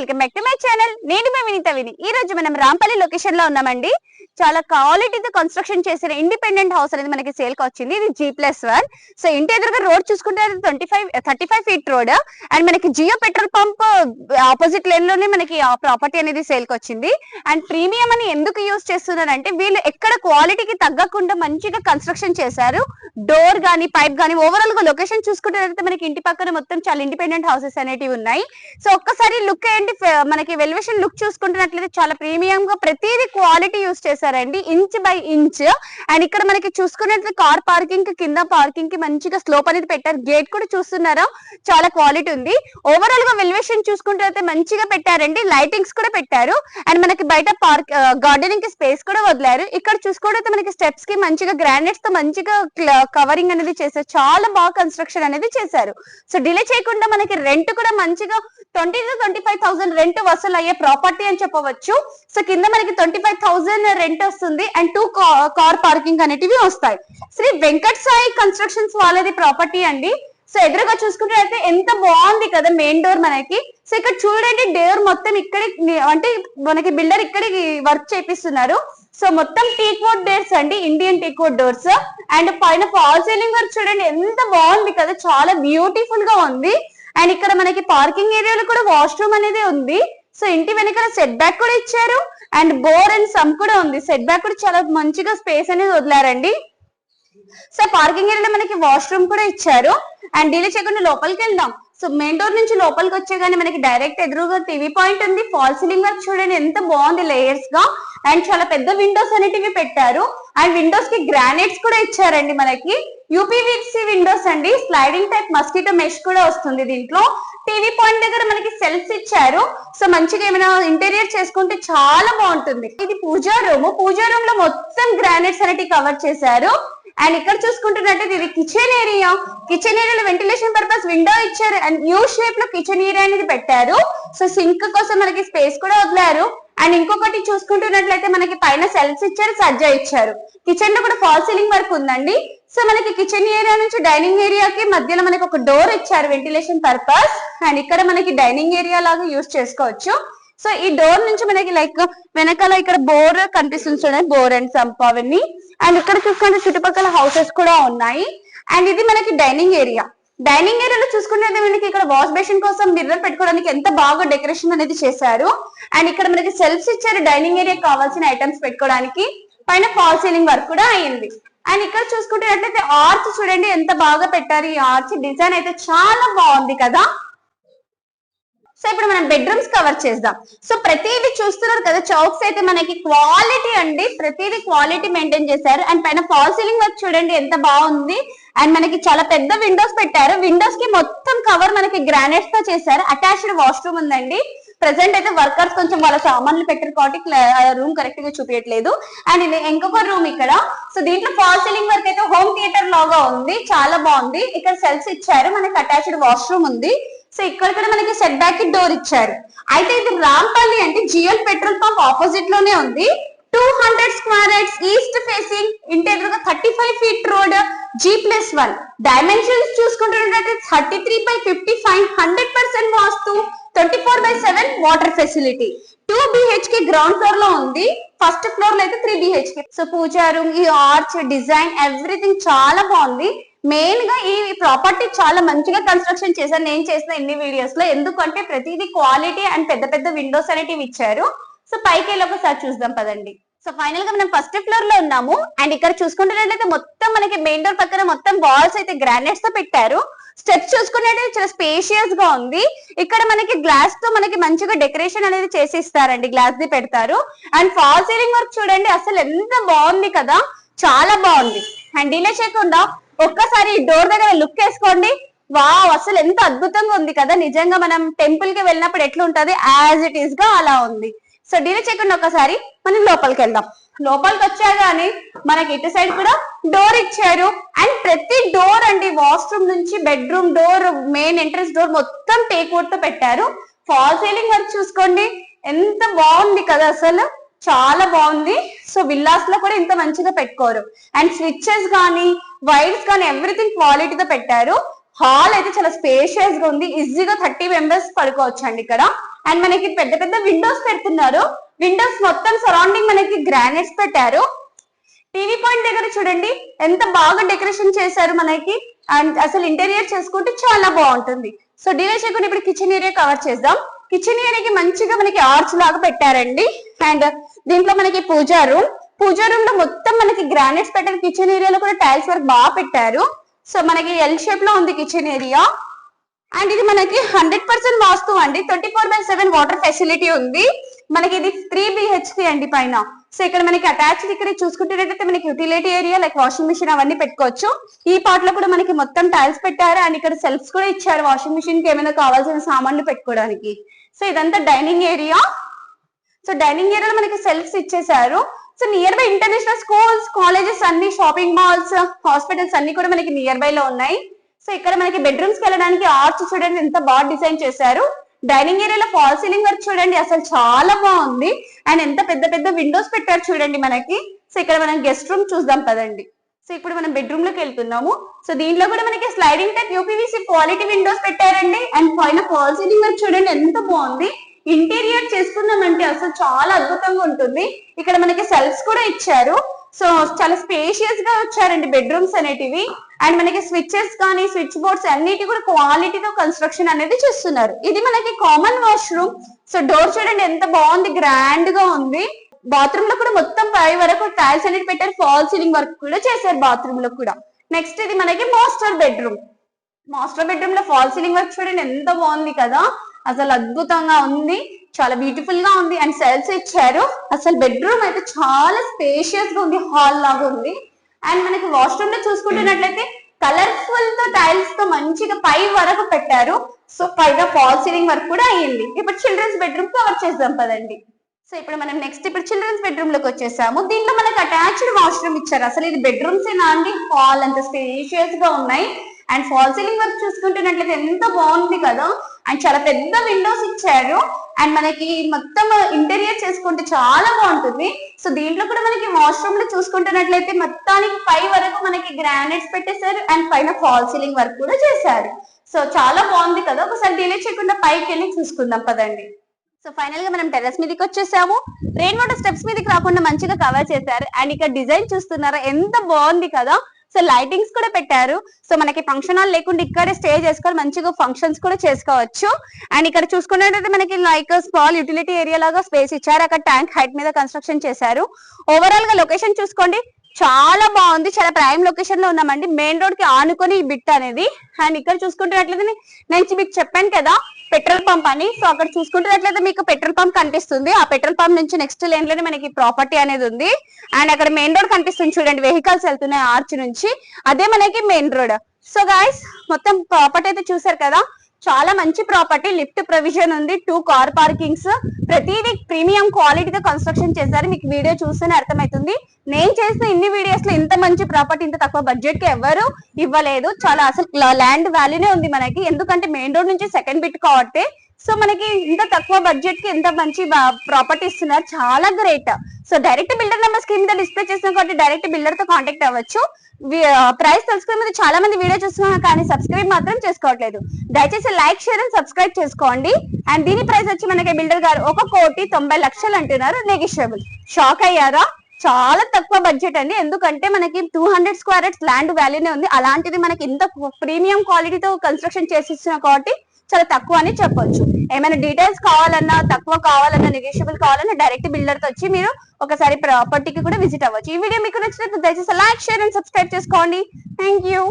Welcome back to my channel నేను మీ వినీత విని ఈ రోజు మనం రాంపల్లి లొకేషన్లో ఉన్నామండి. చాలా క్వాలిటీతో కన్స్ట్రక్షన్ చేసిన ఇండిపెండెంట్ హౌస్ అనేది మనకి సేల్కి వచ్చింది. ఇది జీ ప్లస్ వన్ సో ఇంటి ఎదురుగా రోడ్ చూసుకుంటే twenty five thirty five feet road and మనకి జియో పెట్రోల్ పంప్ ఆపోజిట్ లైన్లోనే మనకి ఆ ప్రాపర్టీ అనేది సేల్కి వచ్చింది. అండ్ ప్రీమియం అని ఎందుకు యూస్ చేస్తున్నారంటే వీళ్ళు ఎక్కడ క్వాలిటీకి తగ్గకుండా మంచిగా కన్స్ట్రక్షన్ చేశారు. డోర్ గానీ పైప్ గానీ ఓవరాల్గా లొకేషన్ చూసుకుంటే మనకి ఇంటి పక్కన మొత్తం చాలా ఇండిపెండెంట్ హౌసెస్ అనేటివి ఉన్నాయి. సో ఒక్కసారి లుక్ అండ్ ఫ- మనకి వెల్వేషన్ లుక్ చూసుకుంటున్నట్లయితే చాలా ప్రీమియం గా ప్రతిదీ క్వాలిటీ యూస్ చేశారండి. Inch by inch. అండ్ ఇక్కడ మనకి చూసుకున్నట్లయితే కార్ పార్కింగ్ కింద పార్కింగ్కి మంచిగా స్లోప్ అనేది పెట్టారు. గేట్ కూడా చూస్తున్నారా? చాలా క్వాలిటీ ఉంది. ఓవరాల్గా వెల్వేషన్ చూసుకుంటే అయితే మంచిగా పెట్టారండి. లైటింగ్స్ కూడా పెట్టారు. అండ్ మనకి బయట పార్క్ గార్డెనింగ్కి స్పేస్ కూడా వదిలారు. ఇక్కడ చూసుకోవడం మనకి స్టెప్స్కి మంచిగా గ్రానైట్స్తో మంచిగా కవరింగ్ అనేది చేశారు. చాలా బాగా కన్స్ట్రక్షన్ అనేది చేశారు. సో డిలే చేయకుండా మనకి రెంట్ కూడా మంచిగా twenty two twenty five thousand rent వసూలు అయ్యే ప్రాపర్టీ అని చెప్పవచ్చు. సో కింద మనకి ట్వంటీ ఫైవ్ థౌసండ్ రెంట్ వస్తుంది అండ్ టూ కార్ పార్కింగ్ అనేటివి వస్తాయి. శ్రీ వెంకట్ సాయి కన్స్ట్రక్షన్స్ వాళ్ళది ప్రాపర్టీ అండి. సో ఎదురుగా చూసుకుంటే అయితే ఎంత బాగుంది కదా మెయిన్ డోర్ మనకి. సో ఇక్కడ చూడండి డోర్ మొత్తం ఇక్కడ అంటే మనకి బిల్డర్ ఇక్కడ వర్క్ చేపిస్తున్నారు. సో మొత్తం టీక్వుడ్ డోర్స్ అండి ఇండియన్ టీక్వుడ్ డోర్స్ అండ్ పైన ఫాల్ సీలింగ్ వర్క్ చూడండి ఎంత బాగుంది కదా చాలా బ్యూటిఫుల్గా ఉంది. అండ్ ఇక్కడ మనకి పార్కింగ్ ఏరియాలో కూడా వాష్రూమ్ అనేది ఉంది. సో ఇంటి వెనకాల సెట్ బ్యాక్ కూడా ఇచ్చారు. అండ్ బోర్ అండ్ సమ్ కూడా ఉంది. సెట్ బ్యాక్ కూడా చాలా మంచిగా స్పేస్ అనేది వదిలారండి. సో పార్కింగ్ ఏరియాలో మనకి వాష్రూమ్ కూడా ఇచ్చారు. అండ్ డీలే చేయకుండా లోపలికి వెళ్దాం. సో మెయిన్ డోర్ నుంచి లోపలికి వచ్చేగానే మనకి డైరెక్ట్ ఎదురుగా టీవీ పాయింట్ ఉంది. ఫాల్ సీలింగ్ వర్క్ చూడండి ఎంత బాగుంది లేయర్స్గా. అండ్ చాలా పెద్ద విండోస్ అనేటివి పెట్టారు. అండ్ విండోస్కి గ్రానైట్స్ కూడా ఇచ్చారండి మనకి. యూపీవీసీ విండోస్ అండి. స్లైడింగ్ టైప్ మస్కిటో మెష్ కూడా వస్తుంది దీంట్లో. టీవీ పాయింట్ దగ్గర మనకి సెల్స్ ఇచ్చారు. సో మంచిగా ఏమైనా ఇంటీరియర్ చేసుకుంటే చాలా బాగుంటుంది. ఇది పూజా రూమ్ పూజా రూమ్లో మొత్తం గ్రానైట్స్ అనేటివి కవర్ చేశారు. అండ్ ఇక్కడ చూసుకుంటున్నట్టు ఇది కిచెన్ ఏరియా కిచెన్ ఏరియాలో వెంటిలేషన్ పర్పస్ విండో ఇచ్చారు. అండ్ న్యూ షేప్లో కిచెన్ ఏరియా అనేది పెట్టారు. సో సింక్ కోసం మనకి స్పేస్ కూడా వదిలారు. అండ్ ఇంకొకటి చూసుకుంటున్నట్లయితే మనకి పైన సెల్ఫ్ ఇచ్చారు సజ్జా ఇచ్చారు. కిచెన్లో కూడా ఫాల్ సీలింగ్ వర్క్ ఉందండి. సో మనకి కిచెన్ ఏరియా నుంచి డైనింగ్ ఏరియాకి మధ్యలో మనకి ఒక డోర్ ఇచ్చారు వెంటిలేషన్ పర్పస్ అండ్ ఇక్కడ మనకి డైనింగ్ ఏరియా లాగా యూస్ చేసుకోవచ్చు. సో ఈ డోర్ నుంచి మనకి లైక్ వెనకాల ఇక్కడ బోర్ కనిపిస్తుంది చూడండి బోర్ అండ్ సంప్ అవన్నీ. అండ్ ఇక్కడ చూసుకుంటే చుట్టుపక్కల హౌసెస్ కూడా ఉన్నాయి. అండ్ ఇది మనకి డైనింగ్ ఏరియా డైనింగ్ ఏరియాలో చూసుకుంటే మనకి ఇక్కడ వాష్ బేసిన్ కోసం మిర్రర్ పెట్టుకోవడానికి ఎంత బాగా డెకరేషన్ అనేది చేశారు. అండ్ ఇక్కడ మనకి సెల్ఫ్స్ ఇచ్చారు డైనింగ్ ఏరియా కావాల్సిన ఐటమ్స్ పెట్టుకోవడానికి. పైన ఫాల్ సీలింగ్ వర్క్ కూడా అయింది. అండ్ ఇక్కడ చూసుకుంటున్నట్లయితే ఆర్చ్ చూడండి ఎంత బాగా పెట్టారు. ఈ ఆర్చ్ డిజైన్ అయితే చాలా బాగుంది కదా. సో ఇప్పుడు మనం బెడ్రూమ్స్ కవర్ చేద్దాం. సో ప్రతిదీ చూస్తున్నారు కదా చౌక్స్ అయితే మనకి క్వాలిటీ అండి. ప్రతిదీ క్వాలిటీ మెయింటైన్ చేశారు. అండ్ పైన ఫాల్ సీలింగ్ వర్క్ చూడండి ఎంత బాగుంది. అండ్ మనకి చాలా పెద్ద విండోస్ పెట్టారు. విండోస్కి మొత్తం కవర్ మనకి గ్రానైట్స్తో చేశారు. అటాచ్డ్ వాష్రూమ్ ఉందండి. ప్రెసెంట్ అయితే వర్కర్స్ కొంచెం వాళ్ళ సామాన్లు పెట్టారు కాబట్టి రూమ్ కరెక్ట్గా చూపించట్లేదు అండ్ ఇది ఇంకొక రూమ్ ఇక్కడ. సో దీంట్లో ఫాల్ సీలింగ్ వర్క్ అయితే హోమ్ థియేటర్ లాగా ఉంది. చాలా బాగుంది. ఇక్కడ సెల్స్ ఇచ్చారు. మనకి అటాచ్డ్ వాష్రూమ్ ఉంది. సో ఇక్కడ కూడా మనకి సెట్ బ్యాక్కి డోర్ ఇచ్చారు. అయితే ఇది రాంపల్లి అంటే జియోల్ పెట్రోల్ పంప్ ఆపోజిట్లోనే ఉంది. Two hundred square yards east facing ఇంటి ఎదురుగా thirty five feet road G plus one dimensions చూసుకుంటున్నట్టు thirty three by fifty five hundred percent vastu twenty four by seven water facility two BHK ground ఫ్లోర్లో ఉంది. First ఫ్లోర్లో అయితే three BHK so puja room ఈ arch design everything చాలా బాగుంది. మెయిన్గా ఈ property చాలా మంచిగా కన్స్ట్రక్షన్ చేశారు. నేను చేసిన ఇన్ని వీడియోస్లో. ఎందుకంటే ప్రతిదీ క్వాలిటీ అండ్ పెద్ద పెద్ద విండోస్ అనేటివి ఇచ్చారు. సో పైకి వెళ్ళి ఒకసారి చూద్దాం పదండి. సో ఫైనల్గా మనం ఫస్ట్ ఫ్లోర్లో ఉన్నాము. అండ్ ఇక్కడ చూసుకుంటున్నట్లయితే మొత్తం మనకి మెయిన్ డోర్ పక్కన మొత్తం వాల్స్ అయితే గ్రానైట్స్తో పెట్టారు. స్టెప్స్ చూసుకున్నట్లయితే చాలా స్పేషియస్గా ఉంది. ఇక్కడ మనకి గ్లాస్తో మనకి మంచిగా డెకరేషన్ అనేది చేసి ఇస్తారండి గ్లాస్ ది పెడతారు. అండ్ ఫాల్ సీలింగ్ వర్క్ చూడండి. అసలు ఎంత బాగుంది కదా. చాలా బాగుంది. అండ్ ఇలా చేయకుండా ఒక్కసారి డోర్ దగ్గర లుక్ వేసుకోండి. వావ్ అసలు ఎంత అద్భుతంగా ఉంది కదా. నిజంగా మనం టెంపుల్కి వెళ్ళినప్పుడు ఎట్లా ఉంటది? యాజ్ ఇట్ ఈస్గా అలా ఉంది. సో డిలే చేయకుండా ఒకసారి మనం లోపలికి వెళ్దాం. లోపలికి వచ్చాగానే మనకి ఇటు సైడ్ కూడా డోర్ ఇచ్చారు. అండ్ ప్రతి డోర్ అండి వాష్రూమ్ నుంచి bedroom door main entrance door మొత్తం టేక్ వుడ్తో పెట్టారు. ఫాల్ సీలింగ్ వర్క్ చూసుకోండి. ఎంత బాగుంది కదా అసలు. చాలా బాగుంది. సో విల్లాస్లో కూడా ఇంత మంచిగా పెట్టుకోరు. అండ్ స్విచ్చెస్ కానీ వైర్స్ కానీ ఎవ్రీథింగ్ క్వాలిటీతో పెట్టారు. హాల్ అయితే చాలా స్పేషియస్గా ఉంది. ఈజీగా థర్టీ మెంబర్స్ పడుకోవచ్చు అండి ఇక్కడ. అండ్ మనకి పెద్ద పెద్ద విండోస్ పెడుతున్నారు. విండోస్ మొత్తం సరౌండింగ్ మనకి గ్రానైట్స్ పెట్టారు. టీవీ పాయింట్ దగ్గర చూడండి. ఎంత బాగా డెకరేషన్ చేశారు మనకి. అండ్ అసలు ఇంటీరియర్ చేసుకుంటే చాలా బాగుంటుంది. సో డీలే చేయకుండా ఇప్పుడు కిచెన్ ఏరియా కవర్ చేద్దాం. కిచెన్ ఏరియాకి మంచిగా మనకి ఆర్చ్ లాగా పెట్టారండి. అండ్ దీంట్లో మనకి పూజా రూమ్ పూజా రూమ్లో మొత్తం మనకి గ్రానైట్స్ పెట్టారు కిచెన్ ఏరియాలో కూడా టైల్స్ వర్క్ బాగా పెట్టారు. సో మనకి ఎల్ షేప్లో ఉంది కిచెన్ ఏరియా అండ్ ఇది మనకి హండ్రెడ్ పర్సెంట్ వాస్తు అండి. Twenty four by seven water facility ఉంది. మనకి ఇది త్రీ బిహెచ్పి అండి పైన. సో ఇక్కడ మనకి అటాచ్డ్ ఇక్కడ చూసుకుంటున్నట్టయితే మనకి utility area like washing machine అవన్నీ పెట్టుకోవచ్చు. ఈ పార్ట్లో కూడా మనకి మొత్తం టైల్స్ పెట్టారు. అండ్ ఇక్కడ సెల్ఫ్స్ కూడా ఇచ్చారు వాషింగ్ మిషన్కి ఏమైనా కావాల్సిన సామాన్లు పెట్టుకోవడానికి. సో ఇదంతా డైనింగ్ ఏరియా సో డైనింగ్ ఏరియాలో మనకి సెల్ఫ్స్ ఇచ్చేసారు so nearby international schools colleges అన్ని షాపింగ్ మాల్స్ హాస్పిటల్స్ అన్ని కూడా మనకి నియర్ బై లో ఉన్నాయి. సో ఇక్కడ మనకి బెడ్రూమ్స్కి వెళ్ళడానికి ఆర్చ్ చూడండి ఎంత బాగా డిజైన్ చేశారు. డైనింగ్ ఏరియాలో ఫాల్ సీలింగ్ వర్క్ చూడండి అసలు చాలా బాగుంది. అండ్ ఎంత పెద్ద పెద్ద విండోస్ పెట్టారు చూడండి మనకి. సో ఇక్కడ మనం గెస్ట్ రూమ్ చూద్దాం పదండి. సో ఇప్పుడు మనం బెడ్రూమ్లోకి వెళ్తున్నాము. సో దీంట్లో కూడా మనకి sliding type UPVC quality windows పెట్టారండి. అండ్ పైన ఫాల్ సీలింగ్ వర్క్ చూడండి ఎంత బాగుంది. ఇంటీరియర్ చేసుకున్నామంటే అసలు చాలా అద్భుతంగా ఉంటుంది. ఇక్కడ మనకి సెల్ఫ్స్ కూడా ఇచ్చారు. సో చాలా స్పేషియస్గా వచ్చారండి బెడ్రూమ్స్ అనేటివి. అండ్ మనకి స్విచ్చెస్ కానీ స్విచ్ బోర్డ్స్ అన్నిటి కూడా క్వాలిటీతో కన్స్ట్రక్షన్ అనేది చేస్తున్నారు. ఇది మనకి కామన్ వాష్రూమ్ సో డోర్ చూడండి ఎంత బాగుంది గ్రాండ్గా ఉంది. బాత్రూమ్లో కూడా మొత్తం పై వరకు టైల్స్ అనేది పెట్టారు. ఫాల్ సీలింగ్ వర్క్ కూడా చేశారు బాత్రూమ్లో కూడా. నెక్స్ట్ ఇది మనకి మాస్టర్ బెడ్రూమ్ మాస్టర్ బెడ్రూమ్లో ఫాల్ సీలింగ్ వర్క్ చూడండి ఎంత బాగుంది కదా. అసలు అద్భుతంగా ఉంది. చాలా బ్యూటిఫుల్గా ఉంది. అండ్ సెల్స్ ఇచ్చారు. అసలు బెడ్రూమ్ అయితే చాలా స్పేషియస్గా ఉంది. హాల్ లాగా ఉంది. అండ్ మనకి వాష్రూమ్లో చూసుకుంటున్నట్లయితే కలర్ఫుల్తో టైల్స్తో మంచిగా పై వరకు పెట్టారు. సో పైగా ఫాల్ సీలింగ్ వర్క్ కూడా అయ్యింది. ఇప్పుడు చిల్డ్రన్స్ బెడ్రూమ్ కవర్ చేద్దాం పదండి. సో ఇప్పుడు మనం నెక్స్ట్ ఇప్పుడు చిల్డ్రన్స్ బెడ్రూమ్లోకి వచ్చేసాము. దీంట్లో మనకి అటాచ్డ్ వాష్రూమ్ ఇచ్చారు. అసలు ఇది బెడ్రూమ్స్ ఏనా అండి? హాల్ అంత స్పేషియస్గా ఉన్నాయి. అండ్ ఫాల్ సీలింగ్ వర్క్ చూసుకుంటున్నట్లయితే ఎంత బాగుంది కదా. అండ్ చాలా పెద్ద విండోస్ ఇచ్చారు. అండ్ మనకి మొత్తం ఇంటీరియర్ చేసుకుంటే చాలా బాగుంటుంది. సో దీంట్లో కూడా మనకి వాష్రూమ్లో చూసుకుంటున్నట్లయితే మొత్తానికి పై వరకు మనకి గ్రానైట్స్ పెట్టేశారు. అండ్ పైన ఫాల్ సీలింగ్ వర్క్ కూడా చేశారు. సో చాలా బాగుంది కదా. ఒకసారి డిలే చేయకుండా పైకి వెళ్ళి చూసుకుందాం పదండి. సో ఫైనల్గా మనం టెర్రస్ మీదకి వచ్చేసాము. రెయిన్ వాటర్ స్టెప్స్ మీదకి రాకుండా మంచిగా కవర్ చేశారు. అండ్ ఇక్కడ డిజైన్ చూస్తున్నారా? ఎంత బాగుంది కదా. సో లైటింగ్స్ కూడా పెట్టారు. సో మనకి ఫంక్షన్ హాల్ లేకుండా ఇక్కడే స్టే చేసుకొని మంచిగా ఫంక్షన్స్ కూడా చేసుకోవచ్చు. అండ్ ఇక్కడ చూసుకున్నట్టయితే మనకి లైక్ స్మాల్ యూటిలిటీ ఏరియా లాగా స్పేస్ ఇచ్చారు. అక్కడ ట్యాంక్ హైట్ మీద కన్స్ట్రక్షన్ చేశారు. ఓవరాల్గా లొకేషన్ చూసుకోండి. చాలా బాగుంది. చాలా ప్రైమ్ లొకేషన్లో ఉన్నామండి. మెయిన్ రోడ్కి ఆనుకొని ఈ బిట్ అనేది. అండ్ ఇక్కడ చూసుకుంటున్నట్లయితే నేను మీకు చెప్పాను కదా పెట్రోల్ పంప్ అని. సో అక్కడ చూసుకుంటున్నట్లయితే మీకు పెట్రోల్ పంప్ కనిపిస్తుంది. ఆ పెట్రోల్ పంప్ నుంచి నెక్స్ట్ లేన్లోనే మనకి ప్రాపర్టీ అనేది ఉంది. అండ్ అక్కడ మెయిన్ రోడ్ కనిపిస్తుంది చూడండి. వెహికల్స్ వెళ్తున్నాయి ఆర్చ్ నుంచి. అదే మనకి మెయిన్ రోడ్ సో గాయస్ మొత్తం ప్రాపర్టీ అయితే చూసారు కదా. చాలా మంచి ప్రాపర్టీ లిఫ్ట్ ప్రొవిజన్ ఉంది టూ కార్ పార్కింగ్స్ ప్రతిదీ ప్రీమియం క్వాలిటీతో కన్స్ట్రక్షన్ చేశారు. మీకు వీడియో చూస్తేనే అర్థమవుతుంది నేను చేసిన ఇన్ని వీడియోస్లో ఇంత మంచి ప్రాపర్టీ ఇంత తక్కువ బడ్జెట్కి ఎవరు ఇవ్వలేదు. చాలా అసలు ల్యాండ్ వాల్యూనే ఉంది మనకి. ఎందుకంటే మెయిన్ రోడ్ నుంచి సెకండ్ బిట్ కాబట్టి సో మనకి ఇంత తక్కువ బడ్జెట్కి ఎంత మంచి ప్రాపర్టీ ఇస్తున్నారు చాలా great so direct builder number screen మీద డిస్ప్లే చేసిన కాబట్టి డైరెక్ట్ బిల్డర్తో కాంటాక్ట్ అవ్వచ్చు. ప్రైస్ తెలుసుకునే ముందు చాలా మంది వీడియో చూస్తున్నారు కానీ సబ్స్క్రైబ్ మాత్రం చేసుకోవట్లేదు. దయచేసి లైక్ షేర్ అండ్ సబ్స్క్రైబ్ చేసుకోండి. అండ్ దీని ప్రైస్ వచ్చి మనకి బిల్డర్ గారు ఒక కోటి తొంభై లక్షలు అంటున్నారు నెగిషియబుల్ షాక్ అయ్యారా? చాలా తక్కువ బడ్జెట్ అండి. ఎందుకంటే మనకి టూ హండ్రెడ్ స్క్వేర్ ల్యాండ్ వాల్యూనే ఉంది. అలాంటిది మనకి ఇంత ప్రీమియం క్వాలిటీతో కన్స్ట్రక్షన్ చేసిస్తున్నా కాబట్టి చాలా తక్కువ అని చెప్పొచ్చు. ఏమైనా డీటెయిల్స్ కావాలన్నా తక్కువ కావాలన్నా నెగోషియబుల్ కావాలన్నా డైరెక్ట్ బిల్డర్తో వచ్చి మీరు ఒకసారి ప్రాపర్టీకి కూడా విజిట్ అవ్వచ్చు. ఈ వీడియో మీకు నచ్చినట్టు దయచేసి లైక్ షేర్ అండ్ సబ్స్క్రైబ్ చేసుకోండి. Thank you